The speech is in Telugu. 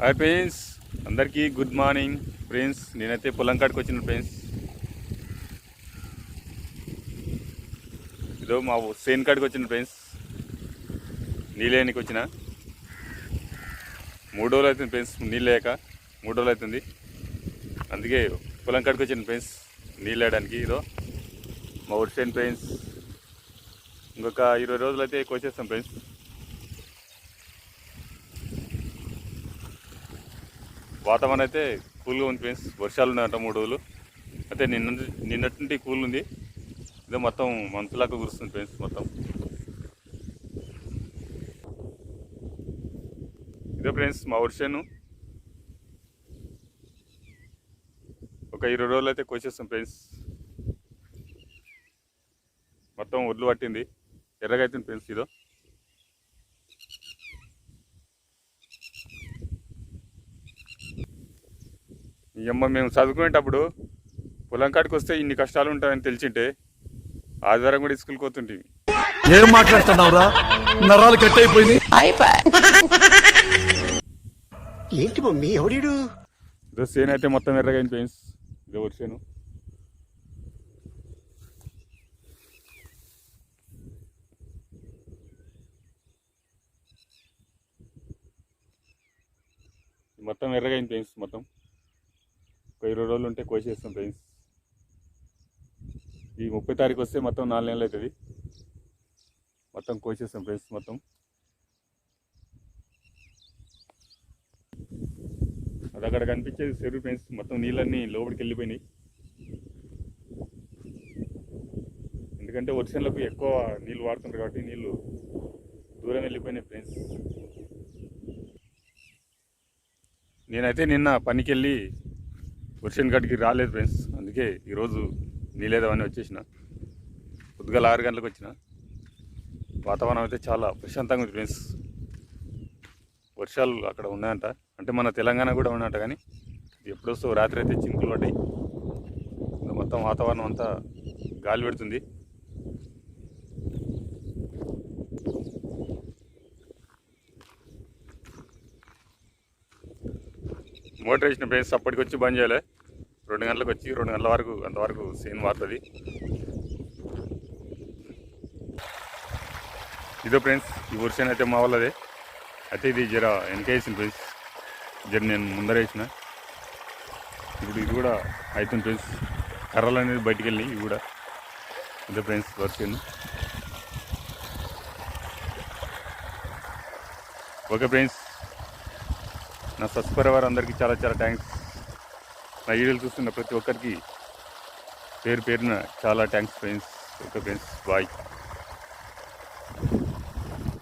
హాయ్ ఫ్రెండ్స్ అందరికీ గుడ్ మార్నింగ్ ఫ్రెండ్స్ నేనైతే పొలం కాడికి వచ్చిన ఫ్రెండ్స్ ఇదో మా సేన్ కాడికి వచ్చిన ఫ్రెండ్స్ నీళ్ళేనికి వచ్చిన. మూడు రోజులు అవుతుంది ఫ్రెండ్స్ నీళ్ళు లేక మూడు రోజులు అవుతుంది. అందుకే పొలం కాడికి వచ్చిన ఫ్రెండ్స్ నీళ్ళు వేయడానికి ఇదో మా ఊరి సేన్ ఫ్రెండ్స్ ఇంకొక ఇరవై రోజులు అయితే కోసేస్తాం ఫ్రెండ్స్ వాతావరణం అయితే కూల్గా ఉంది ఫ్రెండ్స్. వర్షాలు ఉన్నాయంట మూడు రోజులు. అయితే నిన్న నిన్నటి నుండి కూల్ ఉంది. ఇదే మొత్తం మంతులాగా కురుస్తుంది ఫ్రెండ్స్ మొత్తం. ఇదే ఫ్రెండ్స్ మా వర్షను. ఒక ఇరవై రోజులు అయితే కోసేస్తాం ఫ్రెండ్స్. మొత్తం ఒడ్లు పట్టింది. ఎర్రగా అవుతుంది ఫ్రెండ్స్ ఇదో. అమ్మ మేము చదువుకునేటప్పుడు పొలం కాడికి వస్తే ఇన్ని కష్టాలు ఉంటాయని తెలిసింటే ఆదివారం కూడా స్కూల్కి పోతుంటే ఏం మాట్లాడుతున్నావురా? నరాలు కట్ అయిపోయింది ఏంటి మమ్మీ ఎవడీడు ఇదో సేను అయితే మొత్తం ఎర్రగా అయింది ఫ్రెండ్స్ ఇదో వర్షను మొత్తం ఎర్రగా అయింది ఫ్రెండ్స్ మొత్తం. ఒక ఇరవై రోజులు ఉంటే కోసేస్తాం ఫ్రెండ్స్ ఈ ముప్పై తారీఖు వస్తే మొత్తం నాలుగు నెలలు అవుతుంది. మొత్తం కోసేస్తాం ఫ్రెండ్స్ మొత్తం. అది అక్కడ కనిపించేది చెరువు ఫ్రెండ్స్ మొత్తం నీళ్ళన్నీ లోపలికి వెళ్ళిపోయినాయి. ఎందుకంటే వర్షంలకు ఎక్కువ నీళ్ళు వాడుతుంటారు కాబట్టి నీళ్ళు దూరం వెళ్ళిపోయినాయి ఫ్రెండ్స్. నేనైతే నిన్న పనికి వెళ్ళి వర్షన్ కాడికి రాలేదు ఫ్రెండ్స్. అందుకే ఈరోజు నీలేదవని వచ్చేసిన. పొద్దుగల ఆరు గంటలకు వచ్చిన. వాతావరణం అయితే చాలా ప్రశాంతంగా ఉంది ఫ్రెండ్స్. వర్షాలు అక్కడ ఉన్నాయంట. అంటే మన తెలంగాణ కూడా ఉన్నాయంట కానీ ఇది ఎప్పుడొస్తో రాత్రి అయితే చినుకులు పడ్డాయి. మొత్తం వాతావరణం అంతా గాలి పెడుతుంది. మోటర్ వేసిన ఫ్రెండ్స్ అప్పటికి వచ్చి బంద్ చేయాలి. రెండు గంటలకు వచ్చి రెండు గంటల వరకు అంతవరకు సీన్ మారుతుంది ఇదో ఫ్రెండ్స్ ఈ వర్షన్ అయితే మా వాళ్ళదే అయితే ఇది జర వెనకేసింది ఫ్రెండ్స్. జర నేను ముందరేసిన ఇప్పుడు ఇది కూడా అవుతుంది ఫ్రెండ్స్. కర్రలు అనేది బయటికి వెళ్ళి ఇవి కూడా. ఇదే ఫ్రెండ్స్ వర్షన్ ఓకే ఫ్రెండ్స్. నా సబ్స్క్రైబర్ అందరికీ చాలా చాలా థ్యాంక్స్. నా వీడియోలు చూస్తున్న ప్రతి ఒక్కరికి పేరు పేరున చాలా thanks friends okay friends bye